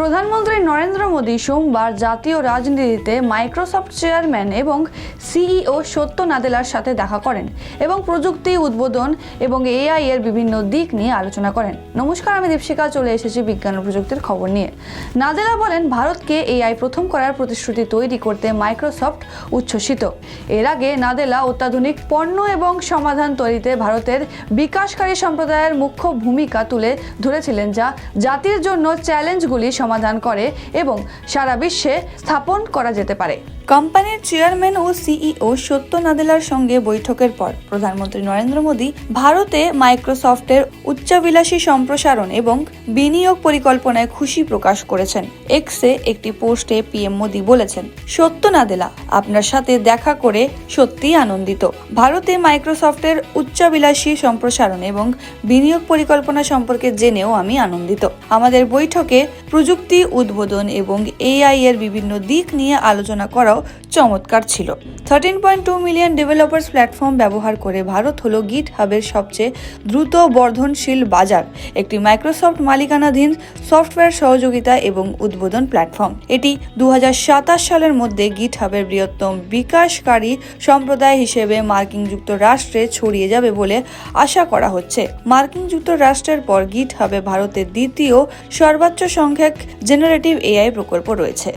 প্রধানমন্ত্রী নরেন্দ্র মোদী সোমবার জাতীয় রাজনীতিতে মাইক্রোসফট চেয়ারম্যান এবং সিইও সত্য নাদেলার সাথে দেখা করেন এবং প্রযুক্তি উদ্বোধন এবং এআই এর বিভিন্ন দিক নিয়ে আলোচনা করেন। নমস্কার, আমি দীপশিকা চলে এসেছি বিজ্ঞান ও প্রযুক্তির খবর নিয়ে। নাদেলা বলেন, ভারতকে এআই প্রথম করার প্রতিশ্রুতি তৈরি করতে মাইক্রোসফট উচ্ছ্বসিত। এর আগে নাদেলা অত্যাধুনিক পণ্য এবং সমাধান তৈরিতে ভারতের বিকাশকারী সম্প্রদায়ের মুখ্য ভূমিকা তুলে ধরেছিলেন, যা জাতির জন্য চ্যালেঞ্জগুলি সমাধান করে এবং সারা বিশ্বে স্থাপন করা যেতে পারে। কোম্পানির চেয়ারম্যান ও সিইও সত্য নাদেলার সঙ্গে বৈঠকের পর প্রধানমন্ত্রী নরেন্দ্র মোদী ভারতে মাইক্রোসফটের উচ্চাভিলাষী সম্প্রসারণ এবং বিনিয়োগ পরিকল্পনায় খুশি প্রকাশ করেছেন। এক্সে একটি পোস্টে পিএম মোদী বলেছেন, সত্য নাদেলা, আপনার সাথে দেখা করে সত্যিই আনন্দিত। ভারতে মাইক্রোসফটের উচ্চাভিলাষী সম্প্রসারণ এবং বিনিয়োগ পরিকল্পনা সম্পর্কে জেনেও আমি আনন্দিত। আমাদের বৈঠকে প্রযুক্তি উদ্বোধন এবং এআই এর বিভিন্ন দিক নিয়ে আলোচনা করাও চমৎকার ছিল। Thirteen point two million developers platform ব্যবহার করে ভারত হল গিট হাবের সবচেয়ে দ্রুত বর্ধনশীল বাজার, একটি মাইক্রোসফট মালিকানাধীন সফটওয়্যার সহযোগিতা এবং উদ্বোধন প্ল্যাটফর্ম এটি দু হাজার সাতাশ সালের মধ্যে গিট হাবের বৃহত্তম বিকাশকারী সম্প্রদায় হিসেবে মার্কিন যুক্তরাষ্ট্রে ছড়িয়ে যাবে বলে আশা করা হচ্ছে। মার্কিন যুক্তরাষ্ট্রের পর গিট হাবে ভারতের দ্বিতীয় সর্বোচ্চ সংখ্যক জেনারেটিভ এআই প্রকল্প রয়েছে।